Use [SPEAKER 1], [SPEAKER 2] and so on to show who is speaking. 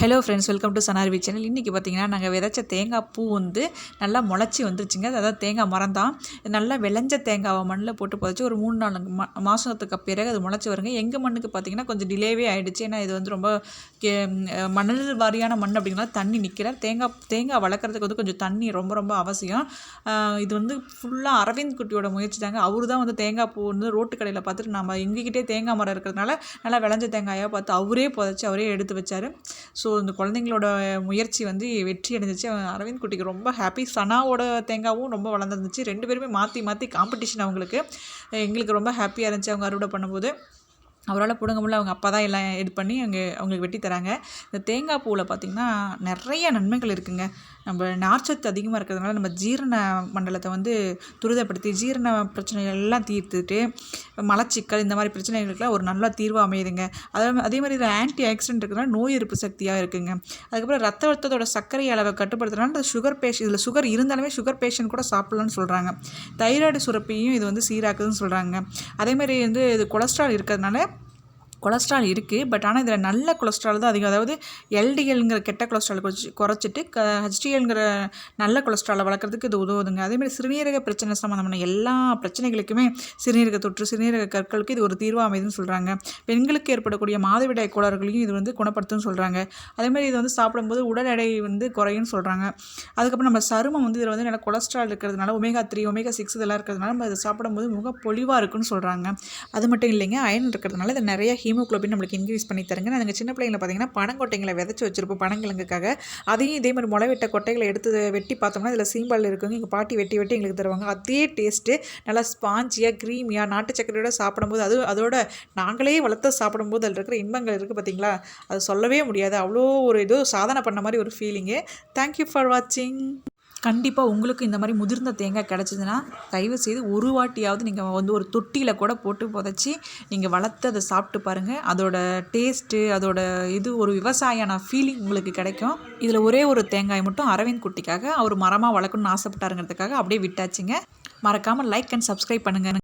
[SPEAKER 1] Hello friends welcome to Sanarvi channel இன்றைக்கி பார்த்திங்கன்னா நாங்கள் விதைச்ச தேங்காய் பூ வந்து நல்லா முளைச்சி வந்துருச்சுங்க. அதாவது தேங்காய் மரம் தான். நல்லா விளைஞ்ச தேங்காவை மண்ணில் போட்டு புதைச்சி ஒரு மூணு நாலு மா மாதத்துக்கு பிறகு அது முளைச்சி வருங்க. எங்கள் மண்ணுக்கு பார்த்திங்கன்னா கொஞ்சம் டிலேவே ஆகிடுச்சு ஏன்னா இது வந்து ரொம்ப கே மணல் வாரியான மண் அப்படிங்கிறனால தண்ணி நிற்கிற தேங்காய் தேங்காய் வளர்க்குறதுக்கு வந்து கொஞ்சம் தண்ணி ரொம்ப ரொம்ப அவசியம். இது வந்து ஃபுல்லாக அரவிந்த் குட்டியோட முயற்சி தாங்க. அவரு தான் வந்து தேங்காய் பூ வந்து ரோட்டு கடையில் பார்த்துட்டு நம்ம எங்ககிட்டே தேங்காய் மரம் இருக்கிறதுனால நல்லா விளைஞ்ச தேங்காயாக பார்த்து அவரே புதைச்சி அவரே எடுத்து வச்சார். ஸோ ஸோ இந்த குழந்தைங்களோட முயற்சி வந்து வெற்றி அடைஞ்சிச்சு. அரவிந்த் குட்டிக்கு ரொம்ப ஹாப்பி சனாவோட தேங்காவும் ரொம்ப வளர்ந்துருந்துச்சு. ரெண்டு பேருமே மாற்றி மாற்றி காம்படிஷன் அவங்களுக்கு. எங்களுக்கு ரொம்ப ஹாப்பியாக இருந்துச்சு அவங்க அறுவடை பண்ணும்போது. அவரால் பிடுங்க முடியல. அவங்க அப்பா தான் எல்லாம் இது பண்ணி அங்கே அவங்களுக்கு வெட்டி தராங்க. இந்த தேங்காய் பூவில் பார்த்திங்கன்னா நிறைய நன்மைகள் இருக்குங்க. நம்ம நார்ச்சத்து அதிகமாக இருக்கிறதுனால நம்ம ஜீரண மண்டலத்தை வந்து துரிதப்படுத்தி ஜீரண பிரச்சனைகள் எல்லாம் தீர்த்துட்டு மலச்சிக்கல் இந்த மாதிரி பிரச்சனைகளுக்குலாம் ஒரு நல்ல தீர்வு அமையுதுங்க. அதே அதே மாதிரி இதில் ஆன்டி ஆக்சிடென்ட் இருக்கிறதுனால நோய் எதிர்ப்பு சக்தியாக இருக்குங்க. அதுக்கப்புறம் ரத்த அழுத்தத்தோட சர்க்கரை அளவை கட்டுப்படுத்துறதுனால சுகர் பேஷண்ட் இதில் சுகர் இருந்தாலுமே சுகர் பேஷண்ட் கூட சாப்பிட்லான்னு சொல்கிறாங்க தைராய்டு சுரப்பையும் இது வந்து சீராக்குதுன்னு சொல்கிறாங்க அதேமாதிரி வந்து இது கொலஸ்ட்ரால் இருக்கிறதுனால கொலஸ்ட்ரால் இருக்குது பட் ஆனால் இதில் நல்ல கொலஸ்ட்ரால் தான் அதிகம். அதாவது எல்டிஎல்ங்கிற கெட்ட கொலஸ்ட்ரால் குறைச்சி குறைச்சிட்டு க ஹெச்டிஎல்ங்கிற நல்ல கொலஸ்ட்ராலை வளர்க்குறதுக்கு இது உதவுதுங்க. அதேமாதிரி சிறுநீரக பிரச்சனை சம்மந்தமான எல்லா பிரச்சனைகளுக்குமே சிறுநீரக தொற்று சிறுநீரக கற்களுக்கு இது ஒரு தீர்வு அமைதுன்னு சொல்கிறாங்க பெண்களுக்கு ஏற்படக்கூடிய மாதவிடாய் கோளாறுகளையும் இது வந்து குணப்படுத்துன்னு சொல்கிறாங்க அதேமாதிரி இது வந்து சாப்பிடும்போது உடல் எடை வந்து குறையும்னு சொல்கிறாங்க அதுக்கப்புறம் நம்ம சருமம் வந்து இதில் வந்து நல்ல கொலஸ்ட்ரால் இருக்கிறதுனால ஒமேகா த்ரீ ஒமேகா சிக்ஸ் இதெல்லாம் இருக்கிறதுனால நம்ம இதை சாப்பிடும்போது முக பொலிவாக இருக்குன்னு சொல்கிறாங்க அது மட்டும் இல்லைங்க அயன் இருக்கிறதுனால இது நிறைய ஹீமோக்ளோபின் நம்மளுக்கு இன்க்ரீஸ் பண்ணி தருங்க நாங்கள் சின்ன பிள்ளைங்களை பார்த்தீங்கன்னா பனங்கொட்டைங்களை விதைச்சி வச்சுருப்போம் பனங்கிழங்குக்காக அதையும் இதே மாதிரி முளைவிட்ட கொட்டைகளை எடுத்து வெட்டி பார்த்தோம்னா இதில் சீம்பால் இருக்குங்க. எங்கள் பாட்டி வெட்டி வெட்டி எங்களுக்கு தருவாங்க. அதே டேஸ்ட்டு நல்லா ஸ்பாஞ்சியாக க்ரீமியாக நாட்டு சக்கரையோட சாப்பிடும்போது அது அதோட நாங்களே வளர்த்து சாப்பிடும்போது அதில் இருக்கிற இன்பங்கள் இருக்குது பார்த்தீங்களா? அது சொல்லவே முடியாது. அவ்வளோ ஒரு ஏதோ சாதனை பண்ண மாதிரி ஒரு ஃபீலிங்கு தேங்க்யூ ஃபார் வாட்சிங் கண்டிப்பாக உங்களுக்கு இந்த மாதிரி முதிர்ந்த தேங்காய் கிடச்சிதுன்னா தயவு செய்து ஒரு வாட்டியாவது நீங்கள் வந்து ஒரு தொட்டியில் கூட போட்டு புதைச்சி நீங்கள் வளர்த்து அதை சாப்பிட்டு பாருங்கள் அதோட டேஸ்ட்டு அதோட இது ஒரு விவசாயான ஃபீலிங் உங்களுக்கு கிடைக்கும். இதில் ஒரே ஒரு தேங்காய் மட்டும் அரவிந்த் குட்டிக்காக அவர் மரமாக வளர்க்கணும்னு ஆசைப்பட்டாருங்கிறதுக்காக அப்படியே விட்டாச்சுங்க. மறக்காமல் லைக் அண்ட் சப்ஸ்கிரைப் பண்ணுங்கள்